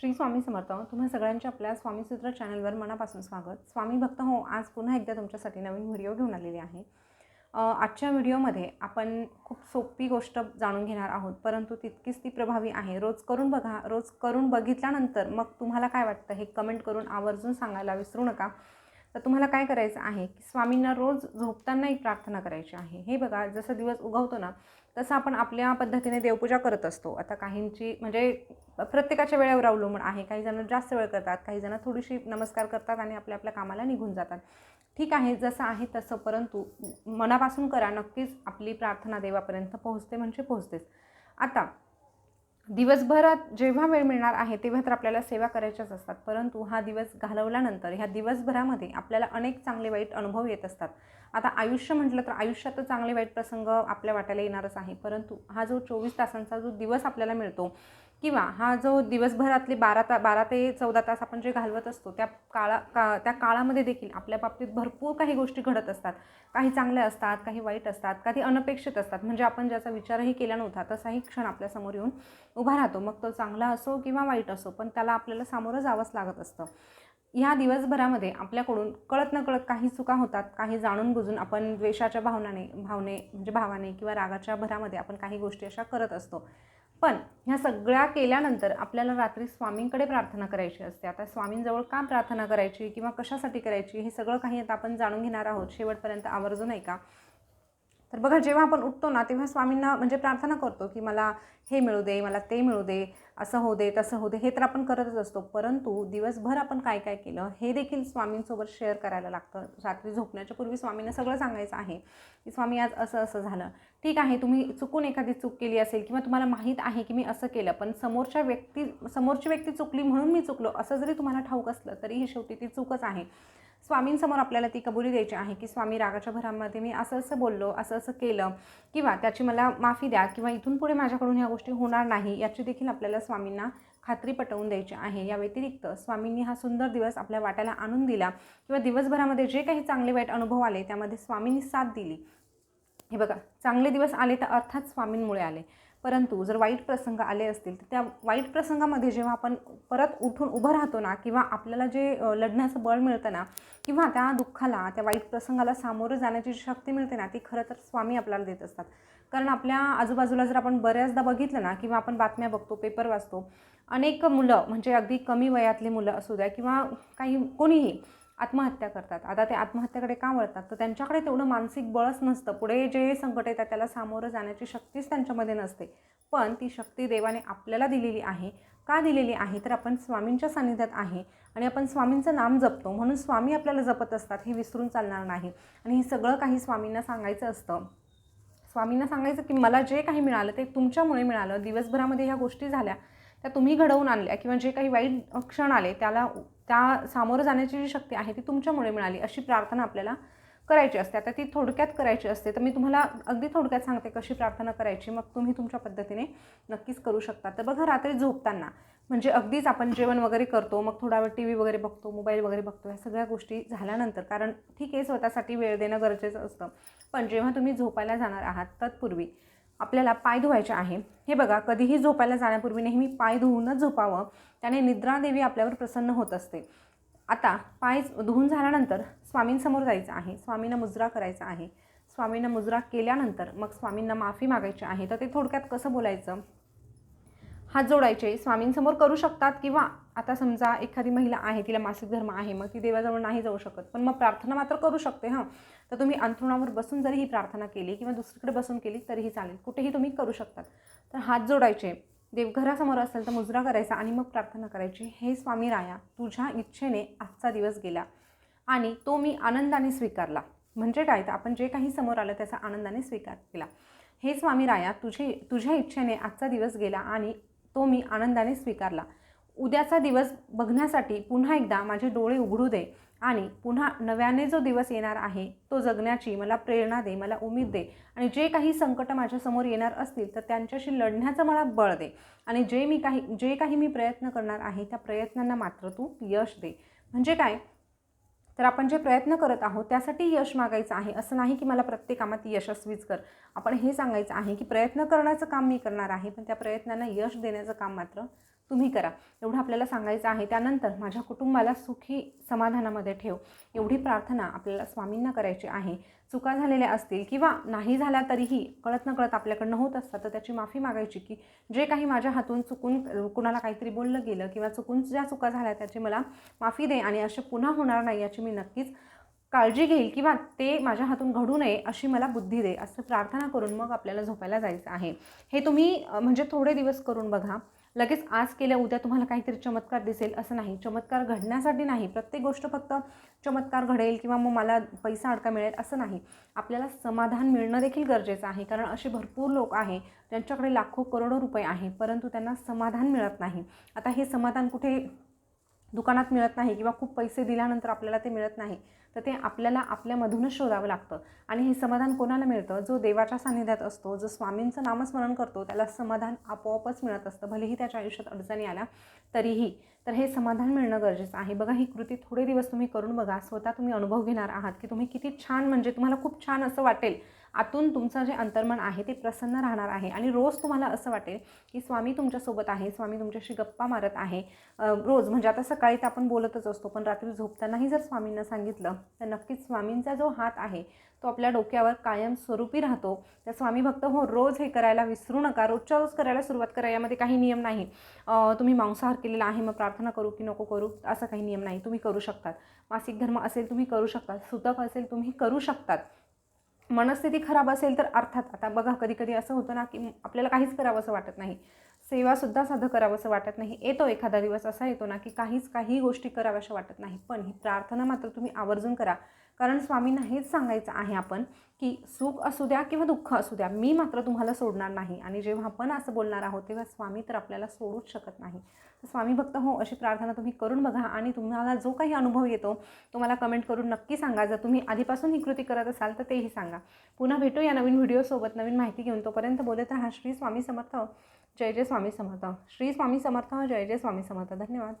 श्री स्वामी समर्थ. तुम्हा सगळ्यांच्या आपल्या स्वामीसूत्र चॅनलवर मनापासून स्वागत. स्वामी भक्त हो आज पुन्हा एकदा तुमच्यासाठी नवीन व्हिडिओ घेऊन आलेली आहे. आजच्या व्हिडिओमध्ये आपण खूप सोपी गोष्ट जाणून घेणार आहोत परंतु तितकीच ती प्रभावी आहे. रोज करून बघा रोज करून बघितल्यानंतर मग तुम्हाला काय वाटतं हे कमेंट करून आवर्जून सांगायला विसरू नका. तर तुम्हाला काय करायचं आहे की स्वामींना रोज झोपताना एक प्रार्थना करायची आहे. हे बघा जसं दिवस उगवतो ना तसं आपण आपल्या पद्धतीने देवपूजा करत असतो. आता काहींची म्हणजे प्रत्येकाच्या वेळेवर अवलंबून आहे. काही जण जास्त वेळ करतात काही जण थोडीशी नमस्कार करतात आणि आपल्या आपल्या कामाला निघून जातात. ठीक आहे जसं आहे तसं परंतु मनापासून करा. नक्कीच आपली प्रार्थना देवापर्यंत पोहोचते म्हणजे पोहोचतेच. आता दिवसभरात जेव्हा वेळ मिळणार आहे तेव्हा तर आपल्याला सेवा करायच्याच असतात. परंतु हा दिवस घालवल्यानंतर ह्या दिवसभरामध्ये आपल्याला अनेक चांगले वाईट अनुभव येत असतात. आता आयुष्य म्हटलं तर आयुष्यात तर चांगले वाईट प्रसंग आपल्या वाट्याला येणारच आहे. परंतु हा जो चोवीस तासांचा जो दिवस आपल्याला मिळतो किंवा हा जो दिवसभरातले बारा ता बारा ते चौदा तास आपण जे घालवत असतो त्या काळा का त्या काळामध्ये देखील आपल्या बाबतीत भरपूर काही गोष्टी घडत असतात. काही चांगल्या असतात काही वाईट असतात काही अनपेक्षित असतात. म्हणजे आपण ज्याचा विचारही केला नव्हता तसाही क्षण आपल्यासमोर येऊन उभा राहतो. मग तो चांगला असो किंवा वाईट असो पण त्याला आपल्याला सामोरं जावंच लागत असतं. ह्या दिवसभरामध्ये आपल्याकडून कळत न कळत काही चुका होतात काही जाणून बुजून आपण द्वेषाच्या भावनाने भावने म्हणजे भावाने किंवा रागाच्या भरामध्ये आपण काही गोष्टी अशा करत असतो. पण ह्या सगळ्या केल्यानंतर आपल्याला रात्री स्वामींकडे प्रार्थना करायची असते. आता स्वामींजवळ का प्रार्थना करायची किंवा कशासाठी करायची हे सगळं काही आता आपण जाणून घेणार आहोत. शेवटपर्यंत आवर्जून ऐका. तर बघा जेव्हा आपण उठतो ना तेव्हा स्वामींना म्हणजे प्रार्थना करतो की मला हे मिळू दे मला ते मिळू दे असं होऊ दे तसं होऊ दे हे तर आपण करतच असतो. परंतु दिवसभर आपण काय काय केलं हे देखील स्वामींसोबत शेअर करायला लागतं. रात्री झोपण्याच्या पूर्वी स्वामींना सगळं सांगायचं आहे की स्वामी आज असं असं झालं. ठीक आहे तुम्ही चुकून एखादी चूक केली असेल किंवा तुम्हाला माहीत आहे की मी असं केलं पण समोरच्या व्यक्ती समोरची व्यक्ती चुकली म्हणून मी चुकलो असं जरी तुम्हाला ठाऊक असलं तरी ही शेवटी ती चूकच आहे. स्वामींसमोर आपल्याला ती कबुली द्यायची आहे की स्वामी रागाच्या भरामध्ये मी असं असं बोललो असं असं केलं किंवा त्याची मला माफी द्या किंवा इथून पुढे माझ्याकडून ह्या गोष्टी होणार नाही याची देखील आपल्याला स्वामींना खात्री पटवून द्यायची आहे. या व्यतिरिक्त स्वामींनी हा सुंदर दिवस आपल्या वाट्याला आणून दिला किंवा दिवसभरामध्ये जे काही चांगले वाईट अनुभव आले त्यामध्ये स्वामींनी साथ दिली. हे बघा चांगले दिवस आले तर अर्थात स्वामींमुळे आले. परंतु जर वाईट प्रसंग आले असतील तर त्या वाईट प्रसंगामध्ये जेव्हा आपण परत उठून उभं राहतो ना किंवा आपल्याला जे लढण्याचं बळ मिळतं ना किंवा त्या दुःखाला त्या वाईट प्रसंगाला सामोरं जाण्याची जी शक्ती मिळते ना ती खरं तर स्वामी आपल्याला देत असतात. कारण आपल्या आजूबाजूला जर आपण बऱ्याचदा बघितलं ना किंवा आपण बातम्या बघतो पेपर वाचतो अनेक मुलं म्हणजे अगदी कमी वयातली मुलं असू द्या किंवा काही कोणीही आत्महत्या करतात. आता ते आत्महत्याकडे का वळतात? तर त्यांच्याकडे तेवढं मानसिक बळच नसतं. पुढे जे संकट येतात त्याला सामोरं जाण्याची शक्तीच त्यांच्यामध्ये नसते. पण ती शक्ती देवाने आपल्याला दिलेली आहे. का दिलेली आहे? तर आपण स्वामींच्या सानिध्यात आहे आणि आपण स्वामींचं नाम जपतो. म्हणून स्वामी आपल्याला जपत असतात हे विसरून चालणार नाही. आणि हे सगळं काही स्वामींना सांगायचं असतं. स्वामींना सांगायचं की मला जे काही मिळालं ते तुमच्यामुळे मिळालं. दिवसभरामध्ये ह्या गोष्टी झाल्या. त्या तुम्ही घडवून आणल्या किंवा जे काही वाईट क्षण आले त्याला त्या सामोरं जाण्याची जी शक्ती आहे ती तुमच्यामुळे मिळाली अशी प्रार्थना आपल्याला करायची असते. आता ती थोडक्यात करायची असते तर मी तुम्हाला अगदी थोडक्यात सांगते कशी प्रार्थना करायची. मग तुम्ही तुमच्या पद्धतीने नक्कीच करू शकता. तर बघा रात्री झोपताना म्हणजे अगदीच आपण जेवण वगैरे करतो मग थोडा वेळ टी व्ही वगैरे बघतो मोबाईल वगैरे बघतो ह्या सगळ्या गोष्टी झाल्यानंतर कारण ठीक आहे स्वतःसाठी वेळ देणं गरजेचं असतं. पण जेव्हा तुम्ही झोपायला जाणार आहात तत्पूर्वी आपल्याला पाय धुवायचे आहे. हे बघा कधीही झोपायला जाण्यापूर्वी नेहमी पाय धुवूनच झोपावं. त्याने निद्रादेवी आपल्यावर प्रसन्न होत असते. आता पाय धुवून झाल्यानंतर स्वामींसमोर जायचं आहे. स्वामींना मुजरा करायचा आहे. स्वामींना मुजरा केल्यानंतर मग स्वामींना माफी मागायची आहे. तर ते थोडक्यात कसं बोलायचं? हात जोडायचे. स्वामींसमोर करू शकतात किंवा आता समजा एखादी महिला आहे तिला मासिक धर्म आहे मग ती देवाजवळ नाही जाऊ शकत. पण मग प्रार्थना मात्र करू शकते हां. तर तुम्ही अंथरुणावर बसून जरी ही प्रार्थना केली किंवा दुसरीकडे बसून केली तरीही चालेल. कुठेही तुम्ही करू शकतात. तर हात जोडायचे. देवघरासमोर असेल तर मुजरा करायचा आणि मग प्रार्थना करायची. हे स्वामी राया तुझ्या इच्छेने आजचा दिवस गेला आणि तो मी आनंदाने स्वीकारला. म्हणजे काय? तर आपण जे काही समोर आलं त्याचा आनंदाने स्वीकार केला. हे स्वामी राया तुझे तुझ्या इच्छेने आजचा दिवस गेला आणि तो मी आनंदाने स्वीकारला. उद्याचा दिवस बघण्यासाठी पुन्हा एकदा माझे डोळे उघडू दे आणि पुन्हा नव्याने जो दिवस येणार आहे तो जगण्याची मला प्रेरणा दे मला उमेद दे आणि जे काही संकट माझ्यासमोर येणार असतील तर त्यांच्याशी लढण्याचं मला बळ दे. आणि जे मी काही जे काही मी प्रयत्न करणार आहे त्या प्रयत्नांना मात्र तू यश दे. म्हणजे काय? तर आपण जे प्रयत्न करत आहोत त्यासाठी यश मागायचं आहे. असं नाही की मला प्रत्येक कामात यशस्वीच कर. आपण हे सांगायचं आहे की प्रयत्न करण्याचं काम मी करणार आहे पण त्या प्रयत्नांना यश देण्याचं काम मात्र तुम्ही करा. एवढं आपल्याला सांगायचं आहे. त्यानंतर माझ्या कुटुंबाला सुखी समाधानामध्ये ठेव. एवढी प्रार्थना आपल्याला स्वामींना करायची आहे. चुका झालेल्या असतील किंवा नाही झाल्या तरीही कळत न कळत आपल्याकडनं होत असतात तर त्याची माफी मागायची की जे काही माझ्या हातून चुकून कुणाला काहीतरी बोललं गेलं किंवा चुकून ज्या चुका झाल्या त्याची मला माफी दे आणि असे पुन्हा होणार नाही याची मी नक्कीच काळजी घेईल किंवा ते माझ्या हातून घडू नये अशी मला बुद्धी दे असं प्रार्थना करून मग आपल्याला झोपायला जायचं आहे. हे तुम्ही म्हणजे थोडे दिवस करून बघा. लगेच आज केल्या उद्या तुम्हाला काहीतरी चमत्कार दिसेल असं नाही. चमत्कार घडण्यासाठी नाही. प्रत्येक गोष्ट फक्त चमत्कार घडेल किंवा मग मला पैसा अडका मिळेल असं नाही. आपल्याला समाधान मिळणं देखील गरजेचं आहे. कारण असे भरपूर लोक आहे ज्यांच्याकडे लाखो करोडो रुपये आहे परंतु त्यांना समाधान मिळत नाही. आता हे समाधान कुठे दुकानात मिळत नाही किंवा खूप पैसे दिल्यानंतर आपल्याला ते मिळत नाही तर ते आपल्याला आपल्यामधूनच शोधावं लागतं. आणि हे समाधान कोणाला मिळतं? जो देवाच्या सान्निध्यात असतो जो स्वामींचं नामस्मरण करतो त्याला समाधान आपोआपच मिळत असतं. भलेही त्याच्या आयुष्यात अडचणी आल्या तरीही. तर हे समाधान मिळणं गरजेचं आहे. बघा ही कृती थोडे दिवस तुम्ही करून बघा. स्वतः तुम्ही अनुभव घेणार आहात की तुम्ही किती छान म्हणजे तुम्हाला खूप छान असं वाटेल. आतून तुमचं जे अंतर्मन आहे ते प्रसन्न राहणार आहे. आणि रोज तुम्हाला असं वाटेल की स्वामी तुमच्यासोबत आहे स्वामी तुमच्याशी गप्पा मारत आहे. रोज म्हणजे आता सकाळी तर आपण बोलतच असतो पण रात्री झोपतानाही जर स्वामींना सांगितलं तर नक्कीच स्वामींचा जो हात आहे तो आपल्या डोक्यावर कायम स्वरूपी राहतो. तर स्वामी भक्त हो रोज हे करायला विसरू नका. रोजच्या रोज करायला सुरुवात करा. यामध्ये काही नियम नाही. तुम्ही मांसाहार केलेला आहे मग प्रार्थना करू की नको करू असं काही नियम नाही. तुम्ही करू शकतात. मासिक धर्म असेल तुम्ही करू शकतात. सुतक असेल तुम्ही करू शकतात. मनस्थिती खराब असेल तर अर्थात आता बघा कधी कधी असं होतं ना की आपल्याला काहीच करावं असं वाटत नाही. सेवासुद्धा साधं करावं असं वाटत नाही. येतो एखादा दिवस असा येतो ना की काहीच काही गोष्टी कराव्याशा वाटत नाही. पण ही प्रार्थना मात्र तुम्ही आवर्जून करा. कारण स्वामींना हेच सांगायचं आहे आपण की सुख असू द्या किंवा दुःख असू द्या मी मात्र तुम्हाला सोडणार नाही. आणि जेव्हा आपण असं बोलणार आहोत तेव्हा स्वामी तर आपल्याला सोडूच शकत नाही. तर स्वामी भक्त हो अशी प्रार्थना तुम्ही करून बघा आणि तुम्हाला जो काही अनुभव येतो तो मला कमेंट करून नक्की सांगा. जर तुम्ही आधीपासून ही कृती करत असाल तर तेही सांगा. पुन्हा भेटू या नवीन व्हिडिओसोबत नवीन माहिती घेऊन तोपर्यंत बोलत राहा. श्री स्वामी समर्थ. जय जय स्वामी समर्थ. श्री स्वामी समर्थ. जय जय स्वामी समर्थ. धन्यवाद.